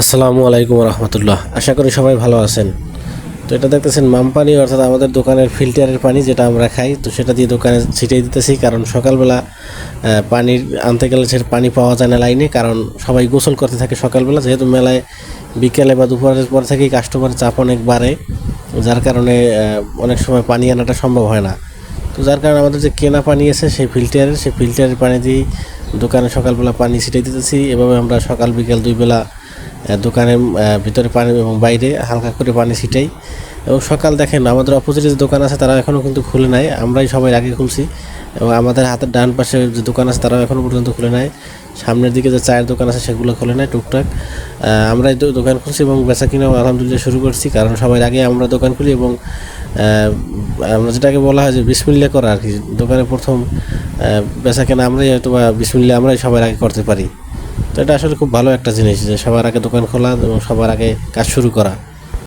আসসালামু আলাইকুম রহমতুল্লাহ। আশা করি সবাই ভালো আছেন। তো এটা দেখতেছেন মাম পানি, অর্থাৎ আমাদের দোকানের ফিল্টারের পানি যেটা আমরা খাই, তো সেটা দিয়ে দোকানে ছিটিয়ে দিতেছি, কারণ সকালবেলা পানির আনতে গেলে সে পানি পাওয়া যায় না লাইনে, কারণ সবাই গোসল করতে থাকে সকালবেলা, যেহেতু মেলায় বিকেলে বা দুপুরের পর থেকেই কাস্টমার চাপ অনেক বাড়ে, যার কারণে অনেক সময় পানি আনাটা সম্ভব হয় না। তো যার কারণে আমাদের যে কেনা পানি আছে, সেই ফিল্টারের সেই ফিল্টারের পানি দিয়েই দোকানে সকালবেলা পানি ছিটিয়ে দিতেছি। এভাবে আমরা সকাল বিকেল দুই বেলা দোকানের ভিতরে পানি এবং বাইরে হালকা করে পানি ছিটাই। এবং সকাল দেখেন, আমাদের অপোজিটে যে দোকান আছে তারা এখনও কিন্তু খুলে নাই। আমরাই সবাই আগে খুলছি। এবং আমাদের হাতের ডান পাশে যে দোকান আছে, তারাও এখনও পর্যন্ত খুলে নাই। সামনের দিকে যে চায়ের দোকান আছে, সেগুলো খুলে নাই টুকটাক। আমরাই দোকান খুলছি এবং বেচা কিনাও আলহামদুলিল্লাহ শুরু করছি। কারণ সবাই আগে আমরা দোকান খুলি এবং আমরা যেটাকে বলা হয় যে বিসমিল্লা করা আর কি। দোকানে প্রথম বেচা কেনা আমরাই হয়তো বা বিসমিল্লা আমরাই সবার আগে করতে পারি। তো এটা আসলে খুব ভালো একটা জিনিস যে সবার আগে দোকান খোলা এবং সবার আগে কাজ শুরু করা।